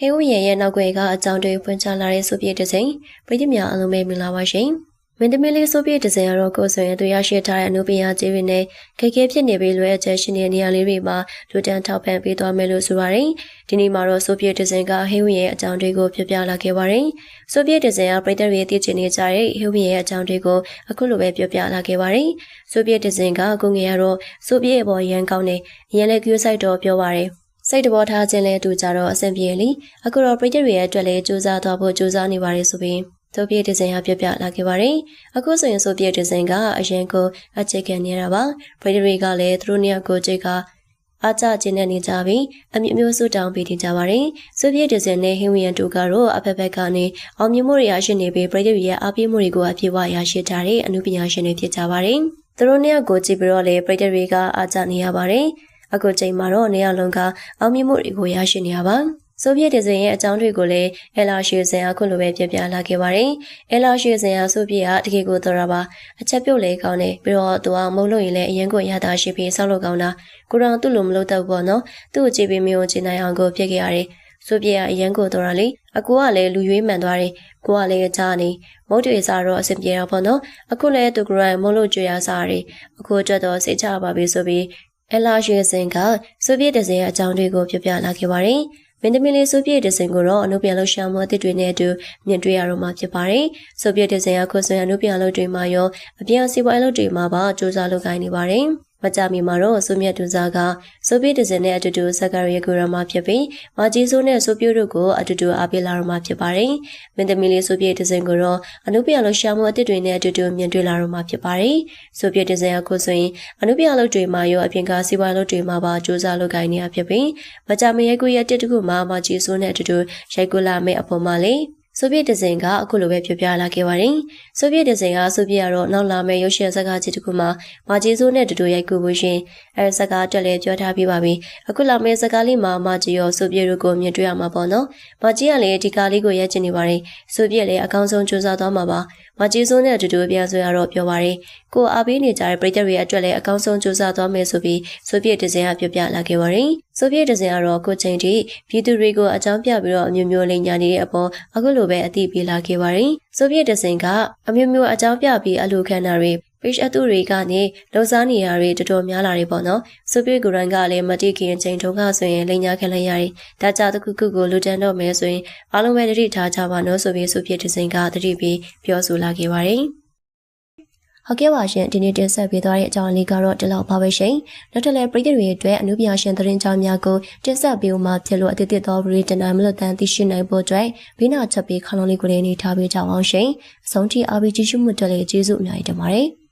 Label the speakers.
Speaker 1: ဟေဝရဲ့ရဲ့နောက်ွယ်ကအကြောင်းတွေဖွင့်ချလာတဲ့ဆိုပြတဲ့စိန်ပရိသတ်များအားလုံးပဲမင်္ဂလာပါရှင်။မင်းသမီးလေးဆိုပြတဲ့စိန်ကတော့ကိုယ်ဆိုရင်သူရရှိထားတဲ့အနုပညာကြီးတွေနဲ့ခက်ခဲဖြစ်နေပြီလွယ်အချက်ရှင်တဲ့နေရာလေးတွေမှာလူတန်းထောက်ပံ့ပေးသွားမယ်လို့ဆိုပါတယ်။ဒီနေ့မှာတော့ဆိုပြတဲ့စိန်ကဟေဝရဲ့အကြောင်းတွေကိုပြပြလာခဲ့ပါတယ်။ဆိုပြတဲ့စိန်ကပရိသတ်တွေသိချင်နေကြတဲ့ဟေဝရဲ့အကြောင်းတွေကိုအခုလိုပဲပြပြလာခဲ့ပါတယ်။ဆိုပြတဲ့စိန်ကကိုငယ်ရတော့ဆိုပြရဲ့ဘောရန်ကောင်းနေရန်လည်းကျူးဆိုင်တော့ပြောပါတယ်။ စိတ်တဘောထားခြင်းလဲအတူကြတော့အဆင်ပြေလीအခုတော့ပရိသတ်တွေရဲ့အတွက်လည်းစူးစမ်းသွားဖို့စူးစမ်းနေပါတယ်ဆိုပြီးဆိုပြည့်ဒီဇိုင်းဟာပြပြလာခဲ့ပါတယ်အခုဆိုရင်ဆိုပြည့်ဒီဇိုင်းကအရင်ကိုအချစ်ခံနေရတာပါပရိသတ်တွေကလည်းသူတို့နှစ်ယောက်ကိုကြိတ်ကအားကြခြင်းနဲ့နေကြပြီးအမြမျိုးစုတောင်းပေးနေကြပါတယ်။ဆိုဗီယက်ဒီဇင်နဲ့ဟင်ဝီယန်တူကတော့အဖက်ဖက်ကနေအောင်မြင်မှုတွေရရှိနေပြီးပြည်သူရဲ့အားပေးမှုတွေကိုအပြည့်အဝရရှိထားတဲ့အမှုပညာရှင်တွေဖြစ်ကြပါတယ်။သူတို့နှစ်ယောက်ကိုကြည့်ပြီးတော့လေပြည်သူတွေကအားကြနေရပါတယ်။ အခုချိန်မှာတော့နေရာလုံးကအောင်မြင်မှုတွေကိုရရှိနေရပါဆိုဗီယက်ဒီဇင်ရဲ့အကြောင်းတွေကိုလည်းအလာရှေဇင်အခုလိုပဲပြပြလာခဲ့ပါတယ်။အလာရှေဇင်ကဆိုဗီယက်တကယ်ကိုတော်တာပါအချက်ပြုတ်လေကောင်းတယ်ပြီးတော့သူကမုံလို့ရင်လည်းအရင်ကရတာရှိပြီးဆောက်လို့ကောင်းတာကိုရောင်သူ့လိုမလုပ်တော့ဘောနော်သူ့ကိုကြည့်ပြီးမျိုးချင်နိုင်အောင်ကိုဖြစ်ခဲ့ရတယ်။ဆိုဗီယက်အရင်ကိုတော်တာလေအကူကလည်းလူရွေးမှန်သွားတယ်ကိုကလည်းကြားနေမုတ်တွေစားတော့အဆင်ပြေတော့ပေါ့နော်အခုလည်းသူကရမုံလို့ကြွရစားရတယ်အခုအတွက်တော့စိတ်ချပါပြီဆိုပြီး အလာရွှေစင်ကဆိုဗီယက်ဒဇင်ရဲ့အကြောင်းတွေကိုပြပြလာခဲ့ပါတယ်။မင်းသမီးလေးဆိုဗီယက်ဒဇင်ကိုတော့အနုပြန်လှရှာမှုအသစ်တွေနဲ့အတူမြင်တွေ့ရတော့မှာဖြစ်ပါတယ်။ဆိုဗီယက်ဒဇင်ကခုဆိုရင်အနုပြန်လှတွေမှာရောအပြန်စီပွားလှတွေမှာပါစူးစမ်းလုပ်ကိုင်နေပါတယ်။ မကြမီမှာတော့ဆိုမြတ်တူစားကဆိုဗီယက်ဒဇင်နဲ့အတူတူဇက်ကာရီဂူရမာဖြစ်ပြီးမာဂျီဆိုနဲ့ဆိုပြိုတို့ကိုအတူတူအားပေးလာတော့မှာဖြစ်ပါတယ်။မင်းသမီးလေးဆိုဗီယက်ဒဇင်ကိုတော့အနုပြလှရှာမှုအသစ်တွေနဲ့အတူတူမြင်တွေ့လာတော့မှာဖြစ်ပါတယ်။ဆိုဗီယက်ဒဇင်အခုဆိုရင်အနုပြလှတွေမှာရောအပြင်ကစီးပွားလှတွေမှာပါစူးစမ်းလုပ်ကိုင်နေရဖြစ်ပြီးမကြမီရဲ့ကိုရဲ့တစ်တခုမှာမာဂျီဆိုနဲ့အတူတူရိုက်ကူလာမယ့်အပေါ်မှာလေ ဆိုဗီယက်ဒဇင်ကအခုလိုပဲပြောပြလာခဲ့ပါတယ်။ဆိုဗီယက်ဒဇင်ကဆိုဗီယက်ကတော့နောက်လာမယ့်ရုရှားစကားကြီးတစ်ခုမှာမာဂျီဆိုးနဲ့တူတူရိုက်ကူဖို့ရှင်အဲစကားတက်လည်းပြောထားပြီးပါပြီ။အခုလာမယ့်စကားလေးမှာမာဂျီရောဆိုဗီယက်တို့ကိုမြင်တွေ့ရမှာပေါ့နော်။မာဂျီကလည်းဒီကားလေးကိုရိုက်ချင်နေပါတယ်။ဆိုဗီယက်လည်းအကောင်းဆုံးစူးစမ်းသွားမှာပါ။မာဂျီဆိုးနဲ့အတူတူပြန်ဆိုရတော့ပြောပါတယ်။ကိုအားပေးနေကြတဲ့ပရိသတ်တွေအတွက်လည်းအကောင်းဆုံးစူးစမ်းသွားမယ်ဆိုပြီးဆိုဗီယက်ဒဇင်ကပြောပြလာခဲ့ပါတယ်။ ဆိုဗီယက်ဒဇင်ကတော့ကိုချိန်ထိပြည်သူတွေကိုအကြောင်းပြပြီးတော့အမျိုးမျိုးလိန်ညာနေတဲ့အပေါ်အခုလိုပဲအသိပေးလာခဲ့ပါတယ်။ဆိုဗီယက်ဒဇင်ကအမျိုးမျိုးအကြောင်းပြပြီးအလူခံတာတွေ page အတူတွေကနေလုံစားနေရတွေတော်တော်များလာတယ်ပေါ့နော်။ဆိုဗီယက်ဂူရန်ကလည်းမတိခင်ချိန်တုန်းကဆိုရင်လိန်ညာခံလိုက်ရတယ်။ဒါကြတခုခုကိုလူတန်းတော့မယ်ဆိုရင်အားလုံးပဲတတိထားကြပါနော်ဆိုပြီးဆိုဗီယက်ဒဇင်ကတတိပြီးပြောဆိုလာခဲ့ပါတယ်။ ဟုတ်ကဲ့ပါရှင်ဒီနေ့တင်ဆက်ပေးသွားတဲ့အကြောင်းလေးကတော့ဒီလောက်ပါပဲရှင်နောက်ထပ်လည်းပရိသတ်တွေအတွက်အနုပညာရှင်သတင်းကြောင်းများကိုတင်ဆက်ပေးဦးမှာဖြစ်လို့အသစ်သစ်သောဗရီတနာမလို့တန်သိရှိနိုင်ဖို့အတွက်ဘိနာချက်ပေးခလုံးလေးကိုလည်းနေထားပေးကြအောင်ရှင်အဆုံးထိအားပေးကြည့်ရှုမှုတက်လည်းကျေးဇူးအများကြီးတင်ပါတယ်